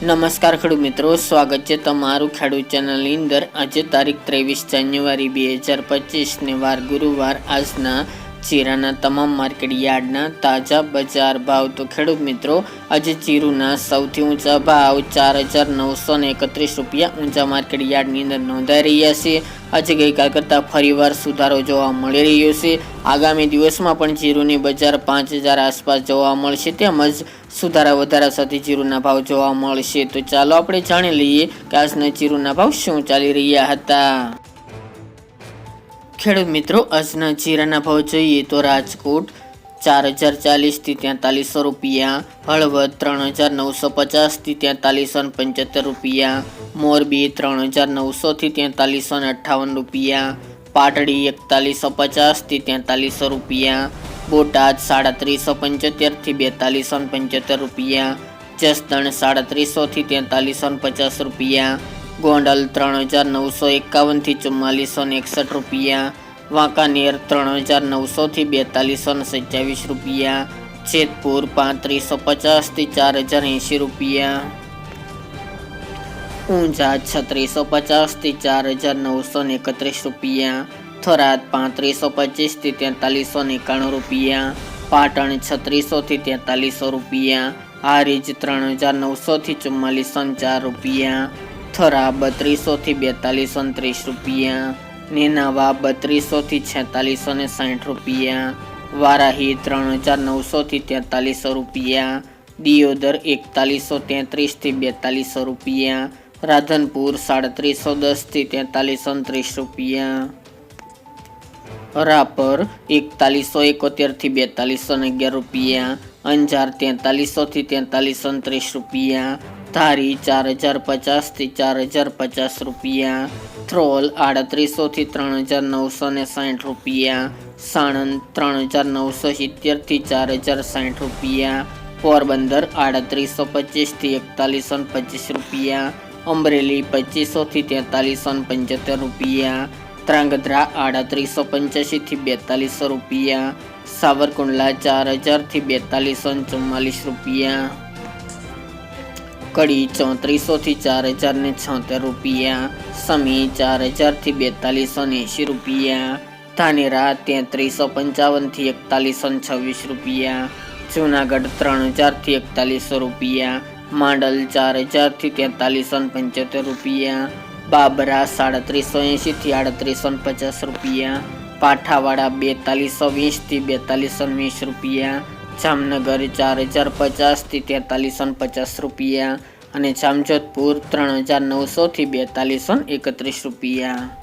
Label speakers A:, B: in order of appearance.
A: નમસ્કાર ખેડૂત મિત્રો, સ્વાગત છે તમારું ખેડૂત ચેનલની અંદર. આજે તારીખ ત્રેવીસ જાન્યુઆરી બે હજાર પચીસને વાર ગુરુવાર. આજના જીરાના તમામ માર્કેટ યાર્ડના તાજા બજાર ભાવ. તો ખેડૂત મિત્રો, આજે જીરુના સૌથી ઊંચા ભાવ ચાર હજાર નવસો ને એકત્રીસ રૂપિયા ઊંચા માર્કેટ યાર્ડની અંદર નોંધાઈ રહ્યા છે. આજે ગઈકાલ કરતાં ફરીવાર સુધારો જોવા મળી રહ્યો છે. આગામી દિવસમાં પણ જીરુની બજાર પાંચ હજાર આસપાસ જોવા મળશે. તેમજ સુધારા વધારા સાથે જીરુના ભાવ જોવા મળશે. તો ચાલો આપણે જાણી લઈએ કે આજના જીરુના ભાવ શું ચાલી રહ્યા હતા. ખેડૂત મિત્રો, આજના જીરાના ભાવ જોઈએ તો રાજકોટ ચાર હજાર ચાલીસથી તેતાલીસો રૂપિયા, હળવદ ત્રણ હજાર નવસો પચાસથી તેતાલીસો ને પંચોતેર રૂપિયા, મોરબી ત્રણ હજાર નવસોથી તેતાલીસો ને અઠ્ઠાવન રૂપિયા, પાટડી એકતાલીસો પચાસથી તેતાલીસો રૂપિયા બોટાદ સાડત્રીસો પંચોતેરથી બેતાલીસો પંચોતેર રૂપિયા. જસદણ સાડત્રીસોથી તેતાલીસો પચાસ રૂપિયા. ગોંડલ ત્રણ હજાર નવસો એકાવનથી ચુમ્માલીસો એકસઠ રૂપિયા. વાંકાનેર ત્રણ હજાર નવસોથી બેતાલીસો સત્યાવીસ રૂપિયા. જેતપુર પાંત્રીસો પચાસથી ચાર હજાર એંશી રૂપિયા. ઊંઝા છત્રીસો પચાસથી ચાર હજાર નવસો એકત્રીસ રૂપિયા. થરાદ પાંત્રીસો પચીસથી તેતાલીસો એકાણું રૂપિયા, પાટણ છત્રીસોથી તેતાલીસો રૂપિયા, હારીજ ત્રણ હજાર નવસોથી ચુમ્માલીસો ચાર રૂપિયા, થરા બત્રીસોથી બેતાલીસો ત્રીસ રૂપિયા, નેનાવા બત્રીસોથી છેતાલીસો ને સાઠ રૂપિયા, વારાહી ત્રણ હજાર નવસોથી તેતાલીસો રૂપિયા, દિયોદર એકતાલીસો તેત્રીસથી બેતાલીસો રૂપિયા, રાધનપુર સાડત્રીસો દસથી તેતાલીસો ત્રીસ રૂપિયા. રાપર એકતાલીસો એકોતેરથી બેતાલીસો ને અગિયાર રૂપિયા. અંજાર તેતાલીસોથી તેતાલીસો ત્રીસ રૂપિયા. ધારી ચાર હજાર પચાસથી ચાર હજાર પચાસ રૂપિયા. થ્રોલ આડત્રીસોથી ત્રણ હજાર નવસો ને સાઠ રૂપિયા. સાણંદ ત્રણ હજાર નવસો સિત્તેરથી ચાર હજાર સાઠ રૂપિયા. પોરબંદર આડત્રીસો પચીસથી એકતાલીસો પચીસ રૂપિયા. અમરેલી પચીસોથી તેતાલીસો પંચોતેર રૂપિયા. ત્રાંગધ્રા આડત્રીસો પંચ્યાસીથી બેતાલીસો રૂપિયા. સાવરકુંડલા ચાર હજારથી બેતાલીસો ચુમ્માલીસ રૂપિયા. કડી ચોત્રીસોથી ચાર હજાર ને છોતેર રૂપિયા. સમી ચાર હજારથી બેતાલીસો એંસી રૂપિયા. ધાનેરા તેત્રીસો પંચાવનથી એકતાલીસો છવ્વીસ રૂપિયા. જૂનાગઢ ત્રણ હજારથી એકતાલીસો રૂપિયા. માંડલ ચાર હજારથી તેતાલીસો પંચોતેર રૂપિયા. બાબરા સાડત્રીસો એંશીથી આડત્રીસો પચાસ રૂપિયા. પાઠાવાડા બેતાલીસો વીસથી બેતાલીસો વીસ રૂપિયા. જામનગર ચાર હજાર પચાસથી તેતાલીસો પચાસ રૂપિયા. અને જામજોધપુર ત્રણ હજાર નવસોથી બેતાલીસો એકત્રીસ રૂપિયા.